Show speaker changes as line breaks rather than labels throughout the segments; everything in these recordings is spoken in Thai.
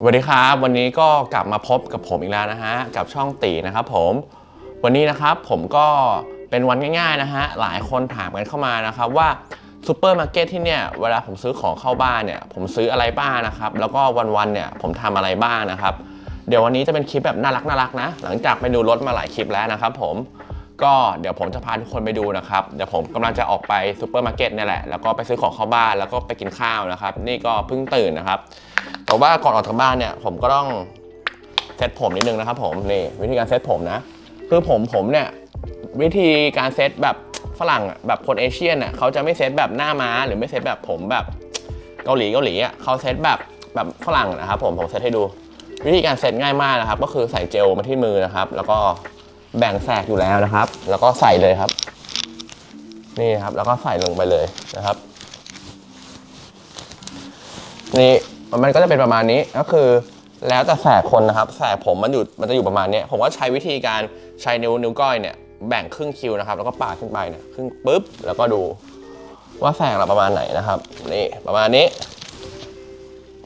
สวัสดีครับวันนี้ก็กลับมาพบกับผมอีกแล้วนะฮะกับช่องตีนะครับผมวันนี้นะครับผมก็เป็นวันง่ายๆนะฮะหลายคนถามกันเข้ามานะครับว่าซูเปอร์มาร์เก็ตที่เนี่ยเวลาผมซื้อของเข้าบ้านเนี่ยผมซื้ออะไรบ้างนะครับแล้วก็วันๆเนี่ยผมทำอะไรบ้างนะครับ เดี๋ยววันนี้จะเป็นคลิปแบบน่ารักน่ารักนะ หลังจากไปดูรถมาหลายคลิปแล้วนะครับผม ก็เดี๋ยวผมจะพาทุกคนไปดูนะครับ เดี๋ยวผมกำลังจะออกไปซูเปอร์มาร์เก็ตเนี่ยแหละ แล้วก็ไปซื้อของเข้าบ้าน แล้วก็ไปกินข้าวนะครับ นี่ก็เพิ่งตื่นนะครับ แต่ว่าก่อนออกจากบ้านเนี่ย ผมก็ต้องเซตผมนิดนึงนะครับ ผม นี่วิธีการเซตผมนะ คือผมผมเนี่ยวิธีการเซตแบบฝรั่งแบบคนเอเชียนน่ะเขาจะไม่เซตแบบหน้าม้า หรือไม่เซตแบบผมแบบเกาหลีเกาหลีอะเขาเซตแบบแบบฝรั่งนะครับผมผมเซตให้ดู วิธีการเซตง่ายมากนะครับ ก็คือใส่เจลมาที่มือนะครับ แล้วก็ แบ่งแสกอยู่แล้วนะครับ แล้วก็ใส่เลยครับ นี่ครับ แล้วก็ใส่ลงไปเลยนะครับ นี่มันก็จะเป็นประมาณนี้ก็คือ แล้วแต่แสกคนนะครับแสกผมมันอยู่มันจะอยู่ประมาณนี้ผมก็ใช้วิธีการใช้นิ้วนิ้วก้อยเนี่ยแบ่งครึ่งคิวนะครับ แล้วก็ปาดขึ้นไปเนี่ยครึ่งปุ๊บแล้วก็ดูว่าแสกเราประมาณไหนนะครับ นี่ประมาณนี้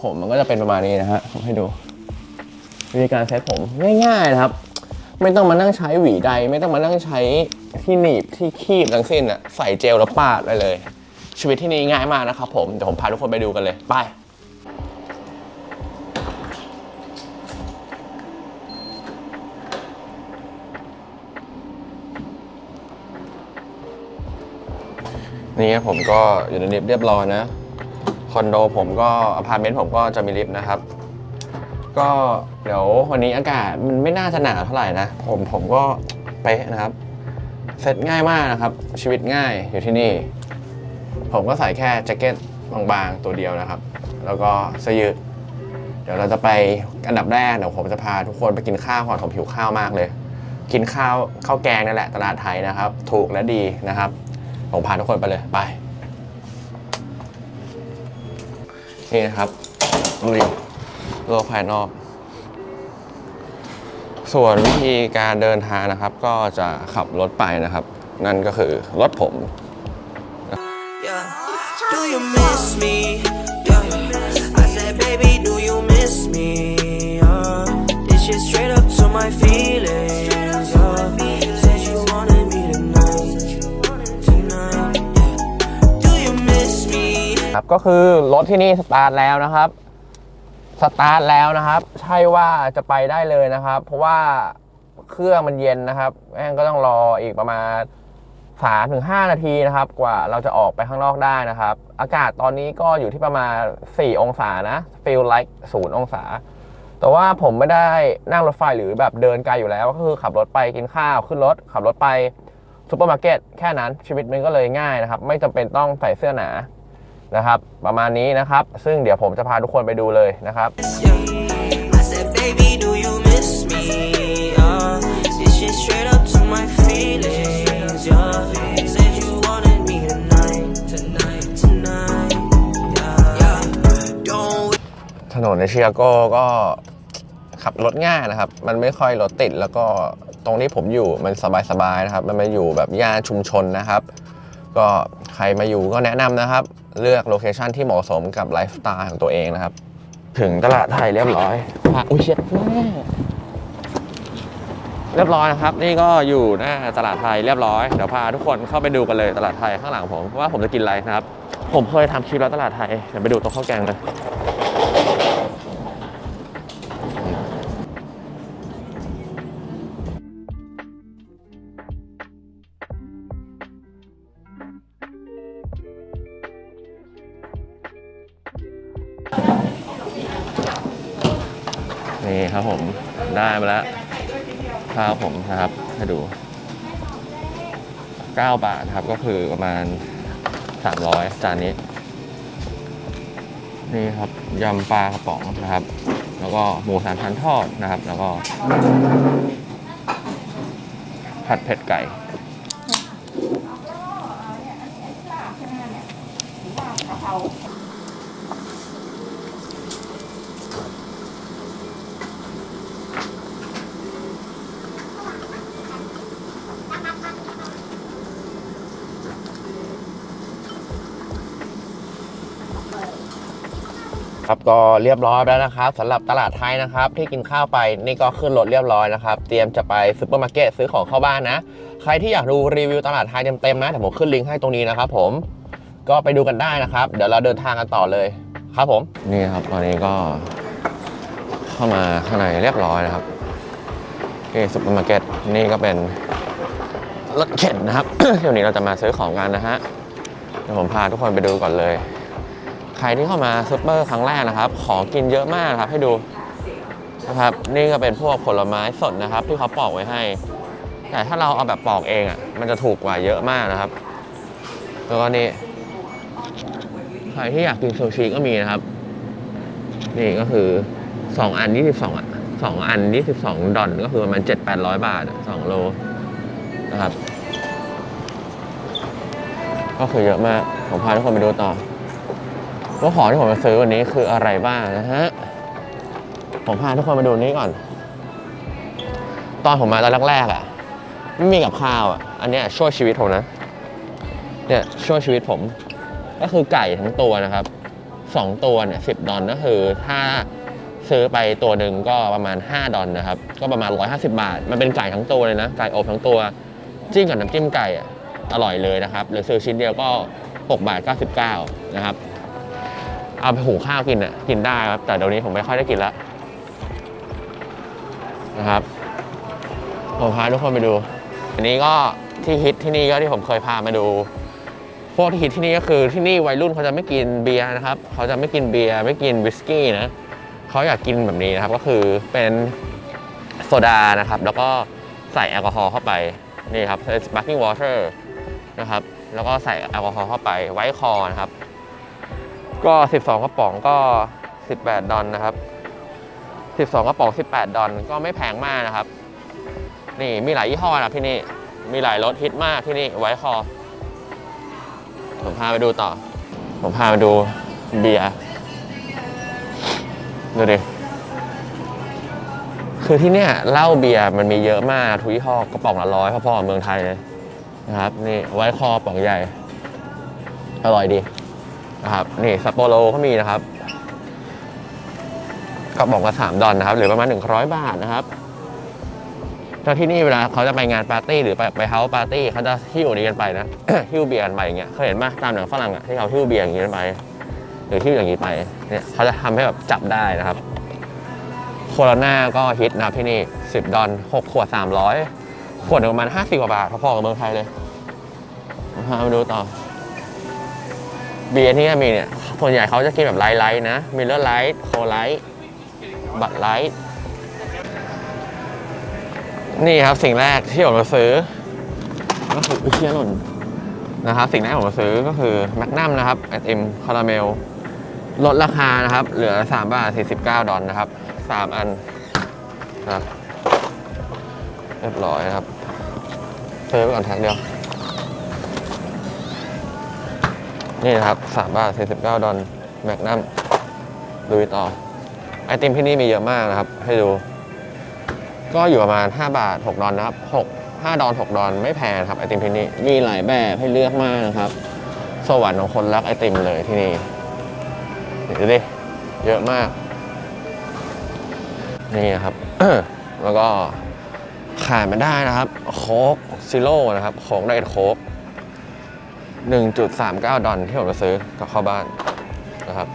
ผมมันก็จะเป็นประมาณนี้นะฮะผมให้ดูวิธีการเซ็ตผมง่ายๆนะครับ ไม่ต้องมานั่งใช้หวีใด ไม่ต้องมานั่งใช้ที่หนีบที่คีบทั้งสิ้นอะใส่เจลแล้วปาดไปเลย ชีวิตที่นี่ง่ายมากนะครับผมเดี๋ยวผมพาทุกคนไปดูกันเลยไปนี่ผมก็อยู่ในลิฟต์เรียบร้อยนะ คอนโดผมก็อพาร์ตเมนต์ผมก็จะมีลิฟต์นะครับ ก็เดี๋ยววันนี้อากาศมันไม่น่าจะหนาวเท่าไหร่นะ ผมผมก็ไปะนะครับเสร็จง่ายมากนะครับ ชีวิตง่ายอยู่ที่นี่ ผมก็ใส่แค่แจ็คเก็ตบางๆตัวเดียวนะครับ แล้วก็เสื้อยืดเดี๋ยวเราจะไปอันดับแรกเดี๋ยวผมจะพาทุกคนไปกินข้าวก่อนผมหิวข้าวมากเลย กินข้าวข้าวแกงนั่นแหละตลาดไทยนะครับ ถูกและดีนะครับ ผมพาทุกคนไปเลยไปนี่นะครับรี โลกภายนอก ส่วนวิธีการเดินทางนะครับ ก็จะขับรถไปนะครับ นั่นก็คือรถผม
Yeah. Do you miss me? Yeah. I said, baby, do you miss me? Yeah. This shit straight up to my feelings. Yeah. Said you wanted me tonight. Tonight. Yeah. Do you miss me?
ครับก็คือรถที่นี่สตาร์ทแล้วนะครับ สตาร์ทแล้วนะครับ ใช่ว่าจะไปได้เลยนะครับ เพราะว่าเครื่องมันเย็นนะครับแม่งก็ต้องรออีกประมาณ3ถึง5นาทีนะครับ กว่าเราจะออกไปข้างนอกได้นะครับ อากาศตอนนี้ก็อยู่ที่ประมาณ 4 องศานะ feel like 0องศา แต่ว่าผมไม่ได้นั่งรถไฟหรือแบบเดินไกลอยู่แล้ว ก็คือขับรถไปกินข้าวขึ้นรถ ขับรถไปซูเปอร์มาร์เก็ตแค่นั้นชีวิตมันก็เลยง่ายนะครับ ไม่จำเป็นต้องใส่เสื้อหนา นะครับ ประมาณนี้นะครับ ซึ่งเดี๋ยวผมจะพาทุกคนไปดูเลยนะครับ
Yeah. I said, baby, do you miss me? Yeah. This shit straight up to my feelings. Yeah. Said you wanted me tonight. Tonight. Tonight. Yeah. yeah. Don't
ถนนในชิคาโกก็ขับรถง่ายนะครับ มันไม่ค่อยรถติดแล้วก็ตรงที่ผมอยู่มันสบายๆนะครับ มันมาอยู่แบบย่านชุมชนนะครับ ก็ใครมาอยู่ก็แนะนำนะครับ เลือกโลเคชันที่เหมาะสมกับไลฟ์สไตล์ของตัวเองนะครับ ถึงตลาดไทยเรียบร้อยพระอุ้ยเช็ดแม่เรียบร้อยนะครับ นี่ก็อยู่หน้าตลาดไทยเรียบร้อยเดี๋ยวพาทุกคนเข้าไปดูกันเลยตลาดไทยข้างหลังผมว่าผมจะกินอะไรนะครับ ผมเคยทำคลิปแล้วตลาดไทยเดี๋ยวไปดูโต๊ะข้าวแกงเลย ได้มาแล้วข้าวผมนะครับให้ดู 9 บาทครับก็คือประมาณ 300 จานนี้ นี่ครับยำปลากระป๋องนะครับ แล้วก็หมูสามชั้นทอดนะครับ แล้วก็ ผัดเผ็ดไก่ ครับก็เรียบร้อยแล้วนะครับสำหรับตลาดไทยนะครับ ที่กินข้าวไปนี่ก็ขึ้นรถเรียบร้อยนะครับ เตรียมจะไปซูเปอร์มาร์เก็ตซื้อของเข้าบ้านนะ ใครที่อยากดูรีวิวตลาดไทยเต็มๆนะเดี๋ยวผมขึ้นลิงก์ให้ตรงนี้นะครับผมก็ไปดูกันได้นะครับ เดี๋ยวเราเดินทางกันต่อเลยครับผมนี่ครับตอนนี้ก็เข้ามาข้างในเรียบร้อยนะครับที่ซูเปอร์มาร์เก็ตนี่ก็เป็นรถเข็นนะครับเดี๋ยวนี้เราจะมาซื้อของกันนะฮะเดี๋ยวผมพาทุกคนไปดูก่อนเลย ใครที่เข้ามาซูเปอร์ครั้งแรกนะครับ ของกินเยอะมากครับ ให้ดูนะครับนี่ก็เป็นพวกผลไม้สดนะครับ ที่เขาปอกไว้ให้ แต่ถ้าเราเอาแบบปอกเองอะมันจะถูกกว่าเยอะมากนะครับแล้วก็นี่ใครที่อยากกินซูชิก็มีนะครับ นี่ก็คือ 2 อัน 22อะ2อัน 22 ดอลก็คือประมาณ7-800 บาทอะ2โลนะครับ ก็คือเยอะมาก ผมพาทุกคนไปดูต่อ ว่าของที่ผมจะซื้อวันนี้คืออะไรบ้างนะฮะ ผมพาทุกคนมาดูนี้ก่อน ตอนผมมาตอนแรกๆอะ ไม่มีกับข้าวอะ อันเนี้ยช่วยชีวิตผมนะ เนี่ยช่วยชีวิตผม ก็คือไก่ทั้งตัวนะครับ สองตัวเนี่ยสิบดอลก็คือถ้าซื้อไปตัวหนึ่งก็ประมาณ 5 ดอลนะครับ ก็ประมาณ 150 บาท มันเป็นไก่ทั้งตัวเลยนะ ไก่อบทั้งตัว จิ้มกับน้ำจิ้มไก่อะอร่อยเลยนะครับ หรือซื้อชิ้นเดียวก็ 6 บาท 99 นะครับ เอาไปหุงข้าวกินอะกินได้ครับ แต่เดี๋ยวนี้ผมไม่ค่อยได้กินแล้วนะครับผมพาทุกคนไปดู อันนี้ก็ที่ฮิตที่นี่ก็ที่ผมเคยพามาดู พวกที่ฮิตที่นี่ก็คือที่นี่วัยรุ่นเขาจะไม่กินเบียร์นะครับ เขาจะไม่กินเบียร์ไม่กินวิสกี้นะเขาอยากกินแบบนี้นะครับก็คือเป็นโซดานะครับ แล้วก็ใส่แอลกอฮอล์เข้าไปนี่ครับ sparkling water นะครับ แล้วก็ใส่แอลกอฮอล์เข้าไปไว้คอนะครับ ก็ 12 กระป๋องก็ 18 ดอลนะครับ 12 กระป๋อง 18 ดอลก็ไม่แพงมากนะครับ นี่มีหลายยี่ห้อนะที่นี่ มีหลายรสฮิตมากที่นี่ไว้คอ ผมพาไปดูต่อ ผมพาไปดูเบียร์ดูดิคือที่เนี่ยเหล้าเบียร์มันมีเยอะมากทุกยี่ห้อกระป๋องละร้อยพอๆกับเมืองไทยเลยนะครับ นี่ไว้คอป๋องใหญ่ อร่อยดี นะครับนี่ซัปโปโรก็มีนะครับกระป๋องละสามดอลนะครับ หรือประมาณ100บาทนะครับแล้วที่นี่เวลาเขาจะไปงานปาร์ตี้หรือไปไปเฮาส์ปาร์ตี้เขาจะหิ้วนี้กันไปนะ หิ้วเบียร์กันไปอย่างเงี้ยเคยเห็นไหมตามหนังฝรั่งอะที่เขาหิ้วเบียร์อย่างงี้กันไป หรือหิ้วอย่างงี้ไปเนี่ยเขาจะทำให้แบบจับได้นะครับ โคโรนาก็ฮิตนะที่นี่10ดอล6ขวด300ขวดหนึ่งประมาณ50กว่าบาทพอๆกับเมืองไทยเลยมาดูต่อ เบียร์ที่นี่มีเนี่ยส่วนใหญ่เขาจะกินแบบไลท์ไลท์นะมิลเลอร์ไลท์โคไลท์บัตไลท์นี่ครับสิ่งแรกที่ผมมาซื้อก็คือเชียหล่นนะครับ สิ่งแรกผมมาซื้อก็คือแมกนัมนะครับไอติมคาราเมลลดราคานะครับ เหลือ3บาท49 ดอลนะครับ 3 อันนะครับเรียบร้อยครับซื้อไปก่อนแท็กเดียว นี่นะครับ3บาท49 ดอลแมกนัมดูต่อไอติมที่นี่มีเยอะมากนะครับ ให้ดู ก็อยู่ประมาณ 5 บาท 6 ดอลนะครับ6 5 ดอล6 ดอลไม่แพงครับไอติมที่นี่มีหลายแบบให้เลือกมากนะครับสวรรค์ของคนรักไอติมเลยที่นี่ดูดิเยอะมาก นี่ครับ แล้วก็ขาดไม่ได้นะครับ โค้กซิโร่นะครับโค้กไดเอทโค้ก 1.39 ดอลที่ผมจะซื้อกับเข้าบ้านนะครับ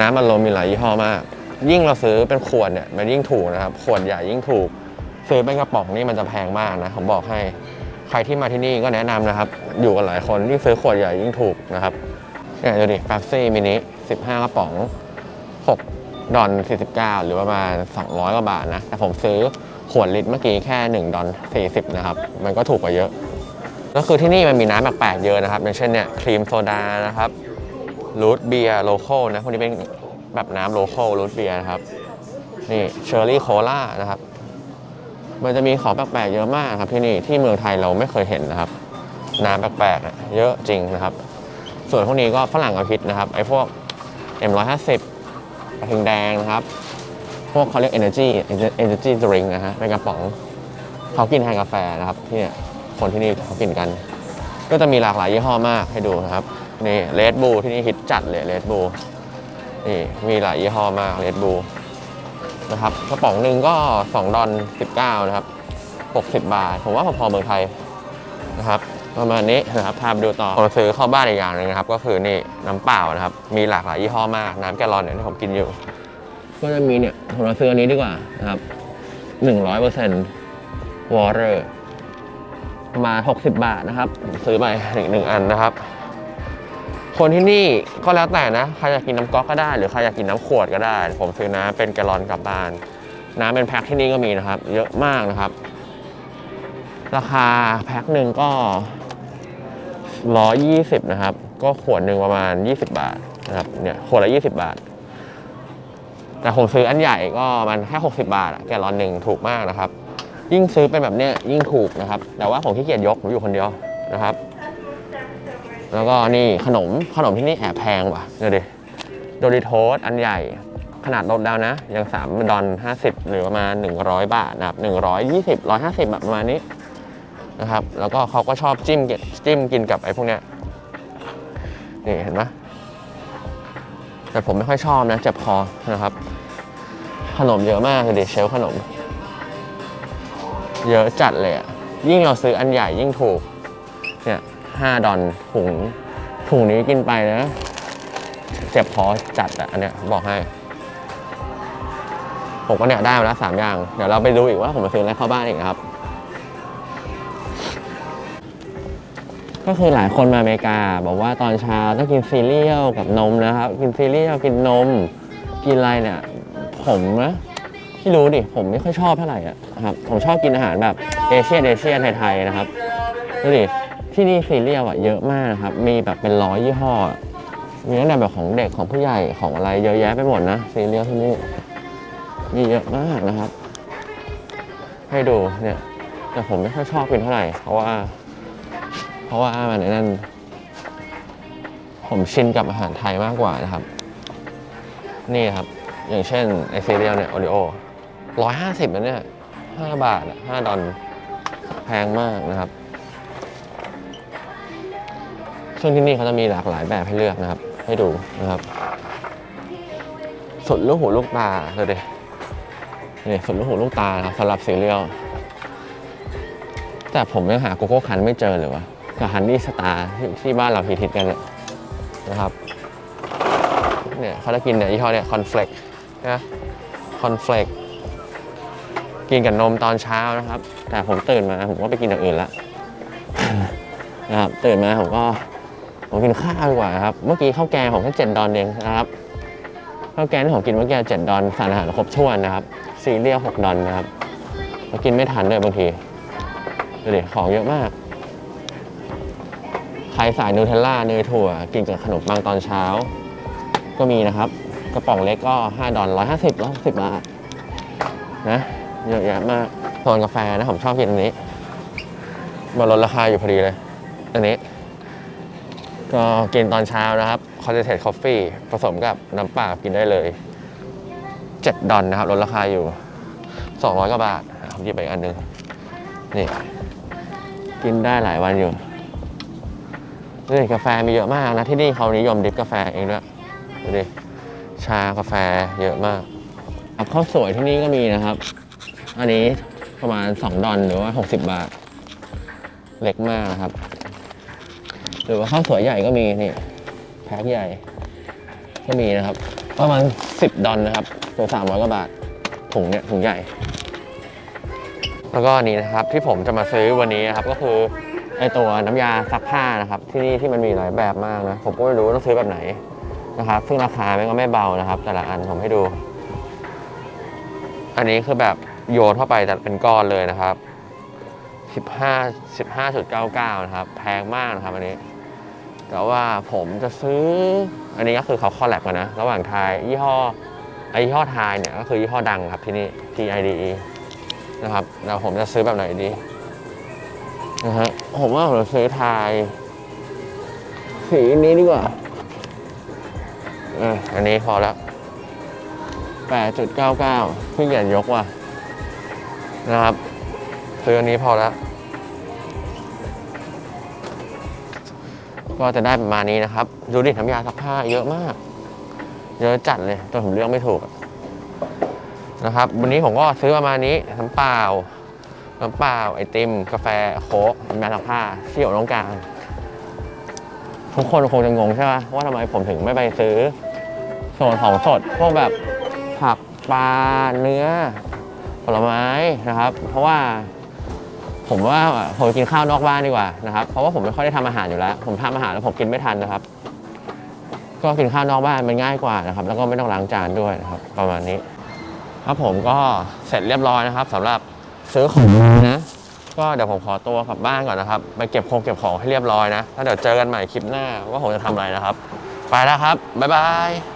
น้ำมันลมมีหลายยี่ห้อมาก ยิ่งเราซื้อเป็นขวดเนี่ยมันยิ่งถูกนะครับ ขวดใหญ่ยิ่งถูก ซื้อเป็นกระป๋องนี่มันจะแพงมากนะ ผมบอกให้ ใครที่มาที่นี่ก็แนะนำนะครับ อยู่กันหลายคนยิ่งซื้อขวดใหญ่ยิ่งถูกนะครับเนี่ยดูดิแป๊บซี่มินิ15 กระป๋อง 6 ดอล49 หรือประมาณ 200 กว่าบาทนะ แต่ผมซื้อขวดลิตรเมื่อกี้แค่ 1 ดอล40 นะครับ มันก็ถูกกว่าเยอะ ก็คือที่นี่มันมีน้ำแปลกๆเยอะนะครับอย่างเช่นเนี่ยครีมโซดานะครับรูทเบียร์โลโก้นะพวกนี้เป็นแบบน้ำโลโก้รูทเบียร์นะครับนี่เชอร์รี่โคลานะครับมันจะมีของแปลกๆเยอะมากครับที่นี่ที่เมืองไทยเราไม่เคยเห็นนะครับ น้ำแปลกๆเยอะจริงนะครับ ส่วนพวกนี้ก็ฝรั่งเอาพิษนะครับไอ้พวก M150 กระทิงแดงนะครับ พวกเขาเรียก energy energy drink นะฮะเป็นกระป๋องเขากินแทนกาแฟนะครับที่เนี่ย คนที่นี่เขากินกัน ก็จะมีหลากหลายยี่ห้อมากให้ดูนะครับนี่เลดบูที่นี่ฮิตจัดเลยเลดบูนี่มีหลายยี่ห้อมากเลดบูนะครับกระป๋องหนึ่งก็ 2 ดอล19 นะครับ 60 บาท ผมว่าพอๆเมืองไทยนะครับประมาณนี้นะครับพาไปดูต่อผมซื้อเข้าบ้านอีกอย่างหนึงนะครับ ก็คือนี่น้ำเปล่านะครับ มีหลากหลายยี่ห้อมาก น้ำแกลอนเนี่ยที่ผมกินอยู่ ก็จะมีเนี่ยผมมาซื้ออันนี้ดีกว่านะครับ 100% water ประมาณ 60 บาทนะครับผมซื้อไปหนึ่งหนึ่งอันนะครับ คนที่นี่ก็แล้วแต่นะใครอยากกินน้ำก๊อกก็ได้ หรือใครอยากกินน้ำขวดก็ได้ ผมซื้อน้ำเป็นแกลลอนกลับบ้าน น้ำเป็นแพ็คที่นี่ก็มีนะครับ เยอะมากนะครับ ราคาแพ็คหนึ่งก็120นะครับ ก็ขวดหนึ่งประมาณ 20 บาทนะครับเนี่ยขวดละ 20 บาท แต่ผมซื้ออันใหญ่ก็มันแค่ 60 บาทอะแกลลอนหนึ่งถูกมากนะครับ ยิ่งซื้อเป็นแบบเนี้ยยิ่งถูกนะครับ แต่ว่าผมขี้เกียจยกผมอยู่คนเดียวนะครับ แล้วก็นี่ขนมขนมที่นี่แอบแพงว่ะเดี๋ยวดิโดริโทสอันใหญ่ขนาดลดแล้วนะ ยัง 3 ดอล50 หรือประมาณ 100 บาทนะครับ120 150แบบประมาณนี้นะครับ แล้วก็เขาก็ชอบจิ้มจิ้มกินกับไอ้พวกเนี้ยนี่เห็นไหมแต่ผมไม่ค่อยชอบนะเจ็บคอนะครับ ขนมเยอะมากเลยดิเชลขนม เยอะจัดเลยอะยิ่งเราซื้ออันใหญ่ยิ่งถูก เนี่ยห้าดอลถุงถุงนี้กินไปนะ เจ็บคอจัดอะอันเนี้ยบอกให้ ผมก็เนี่ยได้มาแล้วสามอย่าง เดี๋ยวเราไปดูอีกว่าผมมาซื้ออะไรเข้าบ้านอีกนะครับ ก็คือหลายคนมาอเมริกา บอกว่าตอนเช้าต้องกินซีเรียลกับนมนะครับ กินซีเรียลกินนม กินอะไรเนี่ย ผมนะ ไม่รู้ดิ ผมไม่ค่อยชอบเท่าไหร่อะครับ ผมชอบกินอาหารแบบเอเชียเอเชียไทยๆนะครับดูดิ ที่นี่ซีเรียลอะเยอะมากนะครับ มีแบบเป็นร้อยยี่ห้อ มีตั้งแต่แบบของเด็กของผู้ใหญ่ของอะไรเยอะแยะไปหมดนะซีเรียลที่นี่มีเยอะมากนะครับ ให้ดูเนี่ย แต่ผมไม่ค่อยชอบกินเท่าไหร่ เพราะว่า เพราะว่ามันนั่น ผมชินกับอาหารไทยมากกว่านะครับ นี่ครับ อย่างเช่นไอซีเรียลเนี่ยโอริโอ ร้อยห้าสิบนะเนี่ยห้าบาทห้าดอลแพงมากนะครับ ซึ่งที่นี่เขาจะมีหลากหลายแบบให้เลือกนะครับ ให้ดูนะครับ สุดลูกหูลูกตาเลยดินี่สุดลูกหูลูกตาครับสำหรับซีเรียลแต่ผมยังหาโกโก้คันไม่เจอเลยวะกับฮันนี่สตาร์ที่ที่บ้านเราฮิตๆกันเนี่ยนะครับเนี่ยเขาจะกินเนี่ยยี่ห้อเนี่ยคอนเฟลกนะคอนเฟลก กินกับนมตอนเช้านะครับ แต่ผมตื่นมาผมก็ไปกินอย่างอื่นละนะครับตื่นมาผมก็ผมกินข้าวดีกว่าครับ เมื่อกี้ข้าวแกงผมแค่เจ็ดดอลเองนะครับข้าวแกงที่ผมกินเมื่อกี้เจ็ดดอลสารอาหารครบถ้วนนะครับซีเรียลหกดอลนะครับเรากินไม่ทันด้วยบางทีดูดิของเยอะมากใครสายนูเทลล่าเนยถั่ว กินกับขนมปังตอนเช้า ก็มีนะครับ กระป๋องเล็กก็ 5 ดอล150 160บาทนะ เยอะแยะมากโซนกาแฟนะผมชอบกินอันนี้ มาลดราคาอยู่พอดีเลย อันนี้ ก็กินตอนเช้านะครับ concentrate coffee ผสมกับน้ำเปล่ากินได้เลย 7 ดอลนะครับลดราคาอยู่ 200กว่าบาทผมหยิบไปอันหนึง นี่ กินได้หลายวันอยู่นี่กาแฟมีเยอะมากนะที่นี่เขานิยมดิฟกาแฟเองด้วยดูดิชากาแฟเยอะมากข้าวสวยที่นี่ก็มีนะครับ อันนี้ประมาณ 2 ดอลหรือว่า 60 บาท เล็กมากนะครับ หรือว่าข้าวสวยใหญ่ก็มีนี่แพ็คใหญ่ ก็มีนะครับ ประมาณ 10 ดอลนะครับตัว300กว่าบาทถุงเนี่ยถุงใหญ่ แล้วก็นี้นะครับที่ผมจะมาซื้อวันนี้นะครับก็คือไอตัวน้ำยาซักผ้านะครับ ที่นี่ที่มันมีหลายแบบมากนะ ผมก็ไม่รู้ว่าต้องซื้อแบบไหนนะครับ ซึ่งราคามันก็ไม่เบานะครับ แต่ละอันผมให้ดู อันนี้คือแบบ โยนเข้าไปแต่เป็นก้อนเลยนะครับ15 15.99 นะครับ แพงมากนะครับอันนี้ แต่ว่าผมจะซื้อ อันนี้ก็คือเขาคอลแลบกันนะ ระหว่างไทยยี่ห้อไอยี่ห้อไทยเนี่ยก็คือยี่ห้อดังครับที่นี่ TIDE นะครับแล้วผมจะซื้อแบบไหนดีนะฮะผมว่าผมจะซื้อไทยสีนี้ดีกว่าอันนี้พอแล้ว8.99พี่เกียนยกว่ะ นะครับซื้ออันนี้พอแล้ว ก็จะได้ประมาณนี้นะครับ ดูดิน้ำยาซักผ้าเยอะมาก เยอะจัดเลยจนผมเลือกไม่ถูกนะครับ วันนี้ผมก็ซื้อประมาณนี้น้ำเปล่าน้ำเปล่าไอติม กาแฟโค้กน้ำยาซักผ้าที่ยู่ตรงกางทุกคนคงจะงงใช่ไหมว่าทำไมผมถึงไม่ไปซื้อส่วนของสดพวกแบบผักปลาเนื้อ ผลไม้นะครับ เพราะว่าผมว่าผมกินข้าวนอกบ้านดีกว่านะครับ เพราะว่าผมไม่ค่อยได้ทำอาหารอยู่แล้ว ผมทำอาหารแล้วผมกินไม่ทันนะครับ ก็กินข้าวนอกบ้านมันง่ายกว่านะครับ แล้วก็ไม่ต้องล้างจานด้วยนะครับ ประมาณนี้ ครับผมก็เสร็จเรียบร้อยนะครับสำหรับซื้อของนะก็เดี๋ยวผมขอตัวกลับบ้านก่อนนะครับ ไปเก็บของเก็บของให้เรียบร้อยนะ แล้วเดี๋ยวเจอกันใหม่คลิปหน้าว่าผมจะทำอะไรนะครับ ไปแล้วครับ บ๊ายบาย